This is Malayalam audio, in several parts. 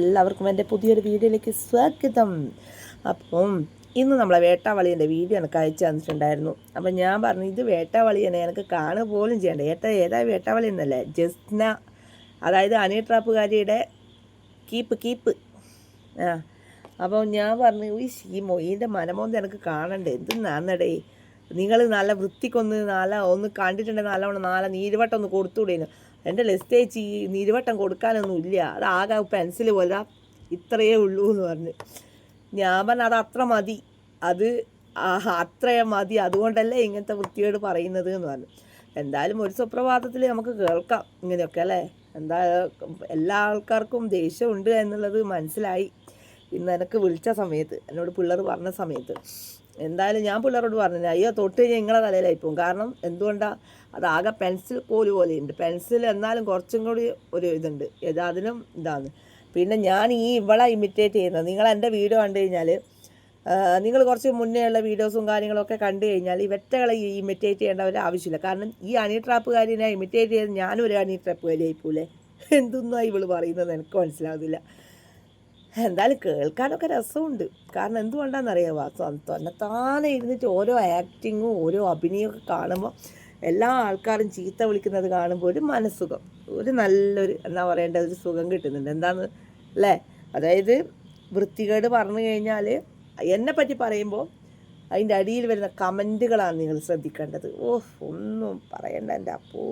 എല്ലാവർക്കും എന്റെ പുതിയൊരു വീഡിയോയിലേക്ക് സ്വാഗതം. അപ്പം ഇന്ന് നമ്മളെ വേട്ടാവളിയുടെ വീഡിയോ എനിക്ക് അയച്ചു തന്നിട്ടുണ്ടായിരുന്നു. അപ്പം ഞാൻ പറഞ്ഞു ഇത് വേട്ടാവളി തന്നെ എനിക്ക് കാണുക പോലും ചെയ്യണ്ട. ഏട്ട ഏതാ വേട്ടാവളി എന്നല്ലേ? ജസ്ന അതായത് അനി ട്രാപ്പുകാരിയുടെ കീപ്പ് കീപ്പ്. ആ അപ്പോൾ ഞാൻ പറഞ്ഞു ഈ ഈ മൊയിന്റെ മനമോന്ത് എനിക്ക് കാണണ്ടേ? എന്തെന്നാന്നടേ നിങ്ങൾ നല്ല വൃത്തിക്കൊന്ന് നാല ഒന്ന് കണ്ടിട്ടുണ്ടെങ്കിൽ നല്ലവണ്ണം നാളെ നീരുവട്ടം ഒന്ന് കൊടുത്തുകൂടേനു എന്റെ ലെസ്റ്റേച്ച് ഈ നീരുവട്ടം കൊടുക്കാനൊന്നും ഇല്ല. അത് പെൻസിൽ പോലെ ഇത്രയേ ഉള്ളൂ എന്ന് പറഞ്ഞ്. ഞാൻ പറഞ്ഞു അത് അത്ര മതി. അത് അത്രയും മതി. അതുകൊണ്ടല്ലേ ഇങ്ങനത്തെ വൃത്തിയോട് പറയുന്നത് എന്ന് പറഞ്ഞു. എന്തായാലും ഒരു സുപ്രഭാതത്തിൽ നമുക്ക് കേൾക്കാം ഇങ്ങനെയൊക്കെ അല്ലേ? എന്താ എല്ലാ ആൾക്കാർക്കും ദേഷ്യമുണ്ട് എന്നുള്ളത് മനസ്സിലായി. ഇന്ന് എനിക്ക് വിളിച്ച സമയത്ത് എന്നോട് പിള്ളേർ പറഞ്ഞ സമയത്ത്. എന്തായാലും ഞാൻ പിള്ളേരോട് പറഞ്ഞില്ല അയ്യോ തൊട്ട് കഴിഞ്ഞാൽ നിങ്ങളെ തലയിലായി പോകും കാരണം എന്തുകൊണ്ടാണ് അതാകെ പെൻസിൽ കോൽ പോലെയുണ്ട്. പെൻസിൽ എന്നാലും കുറച്ചും കൂടി ഒരു ഇതുണ്ട്. ഏതാതിലും ഇതാണ്. പിന്നെ ഞാൻ ഈ ഇവളെ ഇമിറ്റേറ്റ് ചെയ്യുന്നത് നിങ്ങൾ എന്റെ വീഡിയോ കണ്ടു കഴിഞ്ഞാൽ നിങ്ങൾ കുറച്ച് മുന്നേ ഉള്ള വീഡിയോസും കാര്യങ്ങളൊക്കെ കണ്ടു കഴിഞ്ഞാൽ ഈ വെറ്റകളെ ഇമിറ്റേറ്റ് ചെയ്യേണ്ട ഒരു ആവശ്യമില്ല. കാരണം ഈ അണി ട്രാപ്പുകാരിനെ ഇമിറ്റേറ്റ് ചെയ്ത് ഞാനും ഒരു അണി ട്രാപ്പുകാരി ആയിപ്പോലെ എന്തൊന്നും ഇവൾ പറയുന്നത്? എനിക്ക് മനസ്സിലാവുന്നില്ല. എന്തായാലും കേൾക്കാനൊക്കെ രസമുണ്ട്. കാരണം എന്തുകൊണ്ടാണെന്നറിയാമോ തന്നെത്താനെ ഇരുന്നിട്ട് ഓരോ ആക്ടിങ്ങും ഓരോ അഭിനയമൊക്കെ കാണുമ്പോൾ എല്ലാ ആൾക്കാരും ചീത്ത വിളിക്കുന്നത് കാണുമ്പോൾ ഒരു മനസ്സുഖം. ഒരു നല്ലൊരു എന്താ പറയേണ്ട ഒരു സുഖം കിട്ടുന്നുണ്ട്. എന്താന്ന് അല്ലേ അതായത് വൃത്തികേട് പറഞ്ഞു കഴിഞ്ഞാൽ എന്നെ പറ്റി പറയുമ്പോൾ അതിന്റെ അടിയിൽ വരുന്ന കമന്റുകളാണ് നിങ്ങൾ ശ്രദ്ധിക്കേണ്ടത്. ഓ ഒന്നും പറയണ്ട എന്റെ അപ്പോ.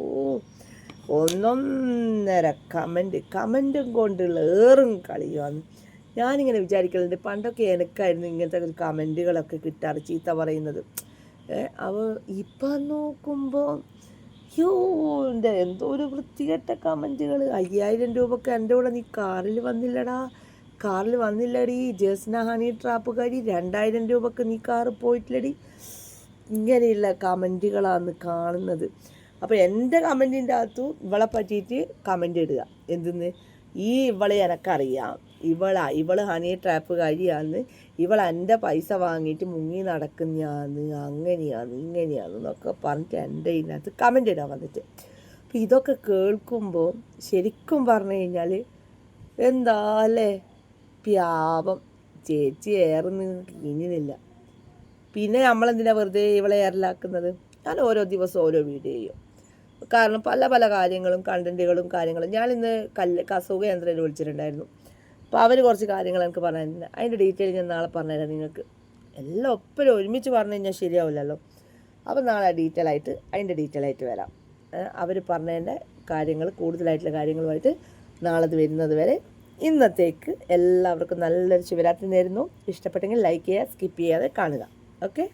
ഒന്നൊന്നര കമന്റ് കമന്റും കൊണ്ടുള്ള ഏറും കളിയാണ്. ഞാനിങ്ങനെ വിചാരിക്കലുണ്ട്. പണ്ടൊക്കെ എനിക്കായിരുന്നു ഇങ്ങനത്തെ ഒരു കമന്റുകളൊക്കെ കിട്ടാറ് ചീത്ത പറയുന്നത്. അവ ഇപ്പം നോക്കുമ്പോൾ യോ എന്റെ എന്തോ ഒരു വൃത്തികെട്ട കമന്റുകൾ അയ്യായിരം രൂപക്ക് എന്റെ കൂടെ നീ കാറിൽ വന്നില്ലടാ. കാറിൽ വന്നില്ലടി. ജസ്ന ഹണി ട്രാപ്പുകാരി രണ്ടായിരം രൂപക്ക് നീ കാറ് പോയിട്ടില്ലടി. ഇങ്ങനെയുള്ള കമന്റുകളാണ് കാണുന്നത്. അപ്പോൾ എന്റെ കമന്റിന്റെ അകത്തു ഇവളെ പറ്റിയിട്ട് കമന്റ് ഇടുക. എന്തെന്ന്? ഈ ഇവളെ എനക്കറിയാം. ഇവളാ ഇവൾ ഹണി ട്രാപ്പുകാരിയാന്ന് ഇവൾ എന്റെ പൈസ വാങ്ങിയിട്ട് മുങ്ങി നടക്കുന്നയാന്ന് അങ്ങനെയാന്ന് ഇങ്ങനെയാന്ന് എന്നൊക്കെ പറഞ്ഞിട്ട് എന്റെ ഇതിനകത്ത് കമന്റ് ഇടാൻ വന്നിട്ട്. അപ്പം ഇതൊക്കെ കേൾക്കുമ്പോൾ ശരിക്കും പറഞ്ഞു കഴിഞ്ഞാൽ എന്താ അല്ലേ? പ്യാപം. ചേച്ചി ഏറുന്ന ഇനിയില്ല പിന്നെ നമ്മളെന്തിനാണ് വെറുതെ ഇവളെ ഏറലാക്കുന്നത്? ഞാൻ ഓരോ ദിവസം ഓരോ വീഡിയോ ചെയ്യും. കാരണം പല പല കാര്യങ്ങളും കണ്ടന്റുകളും കാര്യങ്ങളും. ഞാൻ ഇന്ന് കല്ല് കസവുക യന്ത്രയിൽ വിളിച്ചിട്ടുണ്ടായിരുന്നു. അപ്പോൾ അവർ കുറച്ച് കാര്യങ്ങൾ എനിക്ക് പറഞ്ഞിട്ടുണ്ട് അതിന്റെ ഡീറ്റെയിൽ ഞാൻ നാളെ പറഞ്ഞുതരാം നിങ്ങൾക്ക്. എല്ലാം ഒപ്പരും ഒരുമിച്ച് പറഞ്ഞു കഴിഞ്ഞാൽ ശരിയാവില്ലല്ലോ. അപ്പോൾ നാളെ ഡീറ്റെയിൽ ആയിട്ട് അതിന്റെ ഡീറ്റെയിൽ ആയിട്ട് വരാം. അവർ പറഞ്ഞതിന്റെ കാര്യങ്ങൾ കൂടുതലായിട്ടുള്ള കാര്യങ്ങളുമായിട്ട് നാളെ വരുന്നത് വരെ ഇന്നത്തേക്ക് എല്ലാവർക്കും നല്ലൊരു ശിവരാത്രി നേരുന്നു. ഇഷ്ടപ്പെട്ടെങ്കിൽ ലൈക്ക് ചെയ്യുക സ്കിപ്പ് ചെയ്യാതെ കാണുക. ഓക്കെ